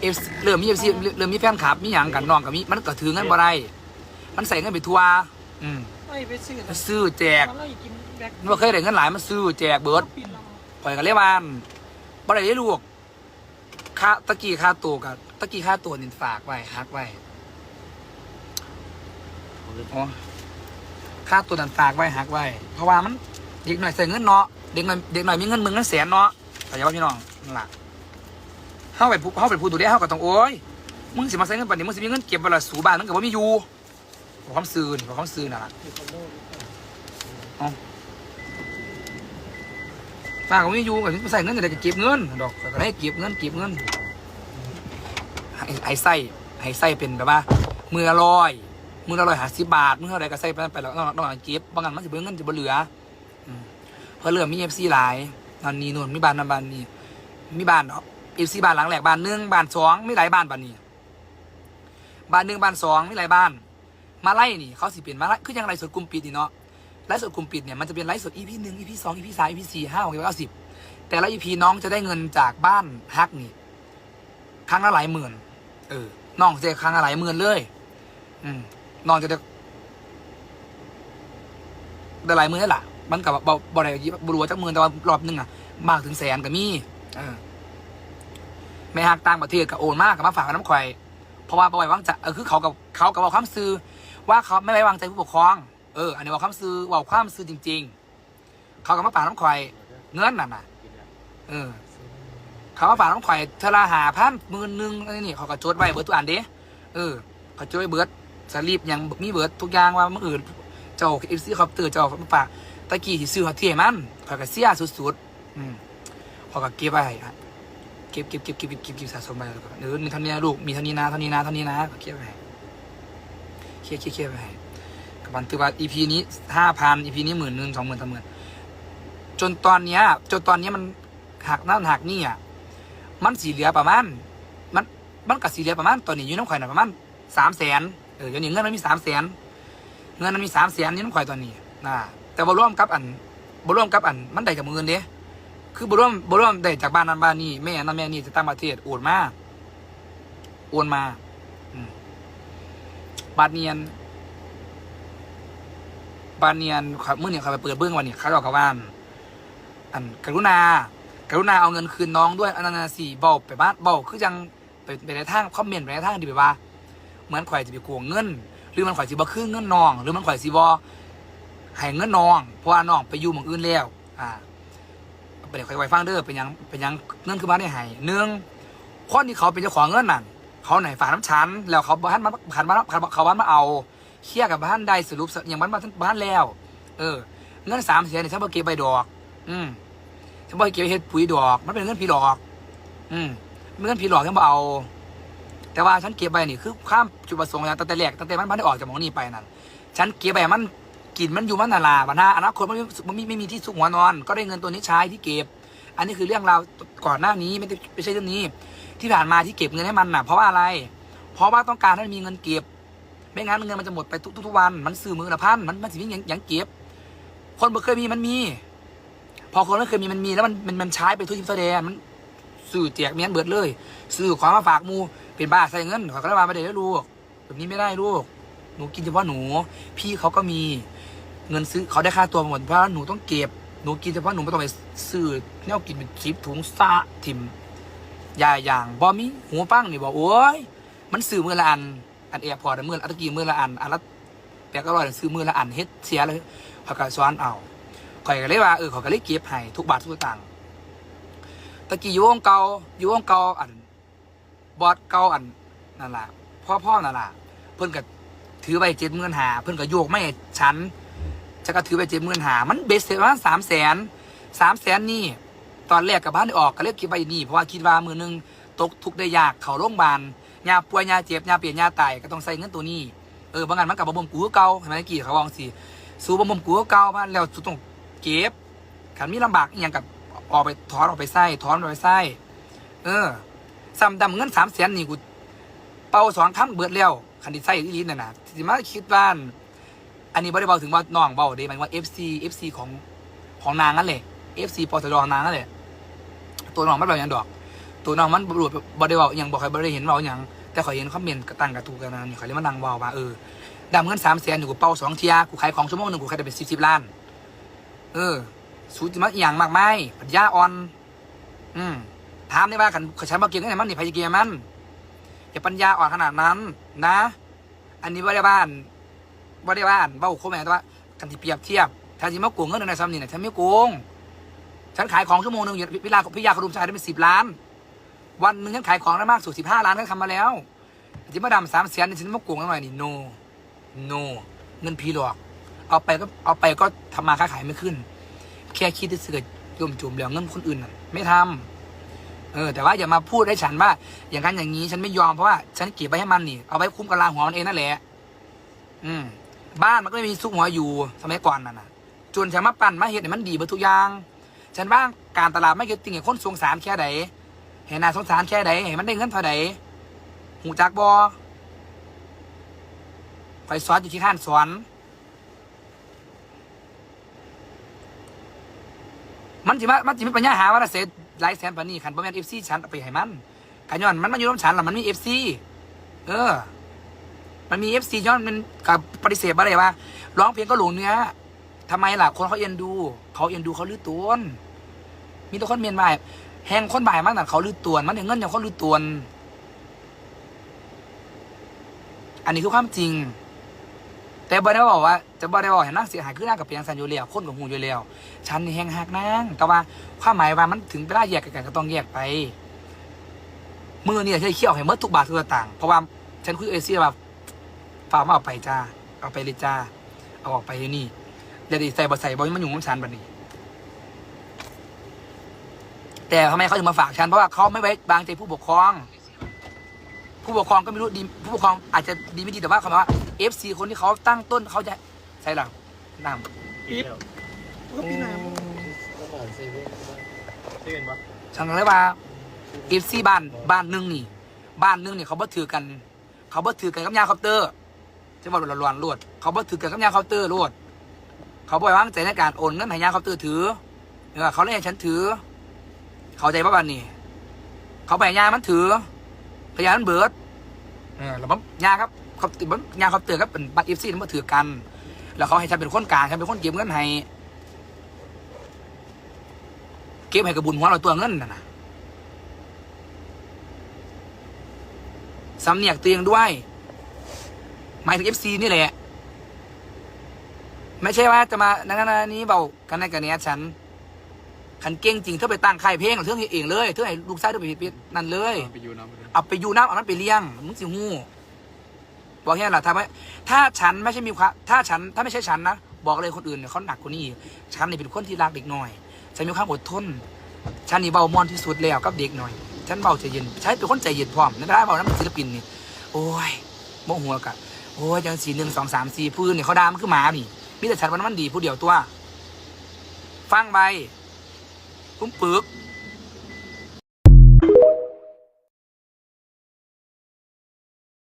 เอฟเริ่มมีเอฟซีเริ่มมีแฟนคลับมีหยังกันน้องกับมีมันก็ถือเงินบ่ได้มันใส่เงินไปทัวร์อืมไม่ไปซื้อมันซื้อแจกเราอยากกินแบล็คมันบ่เคยได้เงินหลายมันซื้อแจกเบิร์ดปิดเราข่อยก็เลยว่าบ่ได้ได้ลูกค่าตะกี้ค่าตัวกับตะกี้ค่าตัวนี่ฝากไว้ฮักไว้อ๋อค่าตัวนั้นฝากไว้ฮักไว้ เพราะว่ามันเด็กหน่อยใส่เงินเนาะเด็กหน่อยเด็กหน่อยมีเงินหมึงเงินแสนเนาะแต่อย่าว่าพี่น้องนั่นล่ะ เฮาไปผู้เฮาไปผู้ตัวเดียวเฮาก็ต้องโอ้ยมึงสิมาใส่เงินปานนี้มึงสิมีเงินเก็บไว้ละสูบ้านมึงก็บ่มีอยู่บอกความซื่อบอกความซื่อน่ะล่ะฝาก็ไม่อยู่กับใส่เงินแต่ก็เก็บเงินดอกก็ได้เก็บเงินเก็บเงินให้ให้ใส่ให้ใส่เป็นแบบว่ามือละร้อยมือละร้อยห้าสิบบาทมือเท่าไรก็ใส่ไปแล้วต้องต้องเก็บบางอันมันจะเบิ่งเงินจะเบื่อเหลืออืมเพราะเหลือมีเอฟซีหลายตอนนี้นู่นมีบ้านนั่นบ้านนี้มีบ้านเนาะ อฟซีบ้านหลังแรกบ้านหนึ่งบ้านสองมีหลายบ้านบ้านนี้บ้านหนึ่งบ้านสองมีหลายบ้าน มาไล่นี่เขาสิเปลี่ยนมาไล่คือยังไรสดกลุ่มปิดนี่เนาะไลฟ์สดกลุ่มปิดเนี่ยมันจะเป็นไลฟ์สด EP หนึ่ง EP สอง EP สาม EP สี่ห้าหกเจ็ดแปดเก้าสิบแต่ละ EP น้องจะได้เงินจากบ้านฮักนี่ครั้งละหลายหมื่น เออน้องจะครั้งละหลายหมื่นเลย อืมน้องจะได้ได้หลายหมื่นได้ล่ะมันกับบ่บ่ได้บรัวจักหมื่นแต่ว่ารอบหนึงอะ มากถึงแสนก็มีเออ แม่ฮักต่างประเทศกับโอนมากกับมาฝากน้ำข่อย เพราะว่าบ่ไว้วางใจเออคือเขากับเขากับบอกความซื้อว่าเขาไม่ไว้วางใจผู้ปกครอง เออ อันนี้บอกความซื้อบอกความซื้อจริง ๆ เขากับมาฝากน้ำข่อย เงินน่ะน่ะเออ เขามาฝากน้ำข่อยเทอละหาพันหมื่นหนึ่งอะไรนี่เขาก็จดไว้เบิร์ดทุกอันเด้เออเขาจดไว้เบิร์ดสลีปยังมีเบิร์ดทุกอย่างว่าเมื่ออื่นเจ้าเอฟซีคอปเตอร์เจ้ามาฝากตะกี้ที่ซื้อเขาเที่ยมันเขาก็เสียสุดๆอืมเขาก็เก็บไว้ฮะ ก็บเก็บเก็บเก็บเก็บเก็บเก็บสะสมไปแล้วก็เอมีเท่านี้นะลูกมีเท่านี้นะเท่านี้นะเท่านี้นะเก็บไว้ให้เคลียร์เคลียร์เคลียร์ไว้ให้กับมันถือว่า EP นี้ห้าพัน EP นี้หมื่นหนึ่งสองหมื่นสามหมื่นจนตอนเนี้ยจนตอนเนี้ยมันหักนั่นหักนี่อะมันสีเหลือประมาณมันมันกับสีเหลือประมาณตอนนี้อยู่น้ำข่อยน่ะประมาณสามแสนเออเดี๋ยวนี้เงินมันมีสามแสนเงินมันมีสามแสนอยู่น้ำข่อยตอนนี้นะแต่บ่ร่วมกับอันบ่ร่วมกับอันมันได้จากเงินเด้ คือบร่วมบร่วมได้จากบ้านนั้นบ้านนี้แม่นั้นแม่นี่จะตั้งประเทศโอนมาโอนมาบาทเนียนบาทเนียนครับมื่อเนี่ยเขาไปเปิดเบื้องวันนี้เขาบอกกับว่าอันกรุณา กรุณาเอาเงินคืนน้องด้วยอันนั้นสี่เบาไปบ้านเบาคือยังไปไปในทางคอมเมนต์ไปในทางที่แบบว่า เหมือนข่อยจะไปโกงเงิน หรือมันข่อยสิบ่คืนเงินน้อง หรือมันข่อยสิบ่ให้เงินน้องเพราะว่าน้องไปอยู่หมืองอื่นแล้ว อ่า ไปเดี๋ยวข่อยไว้ฟังเด้อเป็นยังเป็นยังเงินคือมาได้ให้หนึ่องคนที่เขาเป็นเจ้าของเงินนั่นเขาไหนฝากน้ำชั้นแล้วเขาบ้านมาผ่านมานเขาบ้านมาเอาเคลียร์กับบ้านได้สรุปอย่างบ้านมาทั้งบ้านแล้ว เออ เงินสามแสนเนี่ยฉันบ่เก็บใบดอก อืมฉันบอกเก็บไว้เฮ็ดปุ๋ยดอก มันเป็นเงินผีหลอก อืมเงินผีหลอกฉันบอเอา แต่ว่าฉันเก็บไปนี่คือข้ามจุดประสงค์อย่างตั้งแต่แรกตั้งแต่มันมันได้ออกจากหมองนี่ไปนั่นฉันเก็บไปมัน กินมันอยู่มันนาลาบันหาอนาคตมันไม่มันไม่ไม่มีที่สุขหัวนอน ก็ได้เงินตัวนี้ใช้ที่เก็บ อันนี้คือเรื่องราวก่อนหน้านี้ไม่ได้ไม่ใช่เรื่องนี้ ที่ผ่านมาที่เก็บเงินให้มันน่ะ เพราะว่าอะไร เพราะว่าต้องการให้มันมีเงินเก็บ ไม่งั้นเงินมันจะหมดไปทุกทุกวันมันซื้อมือละพันมันมันสิมีอย่างอย่างเก็บ คนบ่เคยมีมันมี พอคนไม่เคยมีมันมีแล้วมันมันมันใช้ไปทุกทิศทุกแดนมันสื่อแจกเมียนเบิดเลย สื่อความาฝากมูเป็นบ้าใส่เงินขาก็ได้มาไม่ได้ลูกแบบนี้ไม่ได้ลูก หนูกินเฉพาะหนู พี่เขาก็มีเงินซื้อเขาได้ค่าตัวหมดเพราะหนูต้องเก็บหนูกินเฉพาะหนูไม่ต้องไปซื้อเนี่ยกินเป็นซิปถุงซาทิมยาอย่างบอมีหูปั้งนี่บอกโอ้ยมันซื้อมือละอันอันแอร์พอร์ตมืออันตะกี้มือละอันอันละแปดก็ร้อยซื้อมือละอันเฮ็ดเสียเลยเขาก็ซ้อนเอาข่อยก็เลยว่าเออขอก็เลยเก็บให้ทุกบาททุกสตังค์ตะกี้อยู่วงเก่าอยู่วงเก่าอันบอสเก่าอันนั่นล่ะพ่อพ่อนั่นล่ะเพิ่นก็ ถือไปเจ็ดหมื่นหาเพิ่อนก็โยกไม่ให้ฉันฉันก็ถือไปเจ็ดหมื่นหามันเบสเสร็จประมาสามแสนสามแสนนี่ตอนแรกกับบ้านออกก็เลยเก็บไปนี่เพราะว่าคิดว่ามือหนึงตกทุกได้ยากเขาโรงพยาบาลยาป่วยยาเจ็บยาเปลี่ยนยาตายก็ต้องใส่เงินตัวนี้เออบางงานมันกับบบ่มกูเก่าเห็นไหมกี้เขาบอกสิสู้บ่มกูเก่ามาแล้วสุดต้องเก็บขันมีลำบากอย่างกับออกไปถอนออกไปไส้ถอนออกไปไส้เออซ้ำดำเงินสามแสนนี่กูเป่าสองครั้งเบิดแล้ว ขันดิไส้อีลีน่ะนะสิมาคิดว่าอันนี้บ่ได้เบาถึงว่าน้องเบาเด้หมายว่า FC FC ของของนางนั่นแหละ FC ปตดของนางนั่นแหละตัวน้องไม่เบาอย่างดอก ตัวน้องมันบรวบได้บอกอย่างบอกใครบได้เห็นเบาอย่างแต่ขอเห็นคอมเมนต์กระตังกระตูกันนะนี่ขอยเลยกมานั่งเบาว่าเออดำเงินสามแสนอยู่กูเป่าสองเทียกูขายของชั่วโมงหนึ่งกูขายได้เป็นสิบสิบล้าน เออสูจิมาอย่างมากมายปัญญาอ่อน อืมถามได้ว่ากันขอยใช้มาเก่งกันไหนมันนี่พายเกียร์มันอย่าปัญญาอ่อนขนาดนั้น นะ อันนี้ว่าได้บ้านว่าได้บ้านเบ้าโคแม่แต่ว่ากันที่เปรียบเทียบถ้าจิมาโกงเงินในซ้ำนี่นะฉันไม่โกงฉันขายของชั่วโมงหนึ่งอยู่พิลาพิยาขรุมชายได้เป็นสิบล้าน วันหนึ่งฉันขายของได้มากสุดสิบห้าล้านก็ทำมาแล้วจิมาดำสามแสนนี่ฉันมาโกงกันหน่อยนี่ no no เงินพีหลอก เอาไปก็เอาไปก็ทำมาค้าขายไม่ขึ้น แค่คิดจะเสือกยมจุ่มแล้วเงินคนอื่นไม่ทำ เออแต่ว่าอย่ามาพูดให้ฉันว่า อย่างนั้นอย่างนี้ฉันไม่ยอมเพราะว่าฉันเก็บไว้ให้มันนี่เอาไว้คุ้มกับลาหัวมันเองนั่นแหละ อืม บ้านมันก็ไม่มีซุกหัวอยู่สมัยก่อนน่ะนะจนฉันมาปั่นมาเห็ดให้มันดีเบดทุกอย่าง ฉันว่าการตลาดไม่เกี่ยวติงให้คนสงสารแค่ไหนเห็นน่าสงสารแค่ไหนเห็นมันได้เงินเท่าไหนหูจักบอไปสอนอยู่ที่ข้านสอนมันจิมามันจิมีปัญญาหาว่าเสร็จ หลายแสนปานนี้คันบ่แม่นเอฟซีฉันเอาไปให้มันกันย้อนมันมาอยู่น้ำฉันแล้วมันมีเอฟซีเออ มันมีเอฟซีย้อนมันกับปฏิเสธบ่ได้ว่าร้องเพลงก็หลงเนื้อทำไมล่ะคนเขาเอ็นดู เขาเอ็นดูเขาลื้อตัวนมีตัวคนเมียนมาแหงคนบ่ายมากแต่เขาลื้อตัวนมันอย่างเงินอย่างเขาลื้อตัวนอันนี้คือความจริง แต่บ่ได้บอกว่าจะบ่ได้บอกเห็นนั่งเสียหายคือนั่งกับเพียงสันอยู่แล้วคนกับหูอยู่แล้วฉันนี่แห้งหักนางแต่ว่าความหมายว่ามันถึงเวลาแยกกันก็ต้องแยกไปมือเนี่ยใช้เขี้ยวให้เมื่อทุกบาททุกสตางค์เพราะว่าฉันคุยเอเซียว่าฝากมาเอาไปจ้าเอาไปเลยจ้าเอาออกไปที่นี่เดี๋ยวดิใส่บ่ใส่บ่มันอยู่ของฉันบัดนี้ แต่ทำไมเขาถึงมาฝากฉันเพราะว่าเขาไม่ไว้วางใจผู้ปกครอง ผู้ปกครองก็ไม่รู้ดีผู้ปกครองอาจจะดีไม่ดีแต่ว่าเขาบอกว่า เอฟซีคนที่เขาตั้งต้นเขาจะใส่หลังน้ำปิ๊บก็พี่น้เซเว่นเซเว่นปะฉันเลยว่าเอฟซีบ้านบ้านหนึงนี่ บ้านหนึงนี่เขาบ่ถือกัน เขาบ่ถือกันกับยาเคาน์เตอร์จะบอกหลวนๆรวดเขาบ่ถือกันกับยาเคาน์เตอร์รวดเขาบ่ไว้วางใจในการโอนเงินให้ยาเคาน์เตอร์ถือเออเขาเลยให้ฉันถือ เขาใจป่ะบ้านนี่เขาไปให้ยามันถือพยามันเบิดเออแล้วมันยาครับ เขาติดมันยาเคาเตอร์ก็เป็นบัตรเอฟซีมันมาถือกัน แล้วเขาให้ฉันเป็นคนกลางฉันเป็นคนเก็บเงินให้เก็บให้กระบุญหัวเราตัวเงินน่ะนะสำเนียกตัวเองด้วยหมายถึงเอฟซีนี่แหละ ไม่ใช่ว่าจะมานั่นนี้เบากันในกันเนี้ยฉันขันเก่งจริงเธอไปตั้งค่ายเพลงเธอเองเลยเธอให้ลูกชายเธอไปปิดนั่นเลยไปอยู่น้ำเอาไปอยู่น้ำเอานั้นไปเลี้ยงมึงสิหู บอกแค่นั้นแหละถ้าไม่ถ้าฉันไม่ใช่มีความถ้าฉันถ้าไม่ใช่ฉันนะบอกเลยคนอื่นเนี่ยเขาหนักกว่านี้อีกฉันนี่เป็นคนที่รักเด็กหน่อยฉันมีความอดทนฉันนี่เบามอนที่สุดแล้วกับเด็กหน่อย ฉันเบาใจเย็นใช้เป็นคนใจเย็นพร้อมในเวลาเบาน้ำศิลปินนี่โอ้ยโมหัวกะโอ้ยจังสี่หนึ่งสองสามสี่พื้นเนี่ยเขาด่ามันคือหมานี่มีแต่ฉันวันมันดีผู้เดียวตัว ฟังไปคุ้มปึก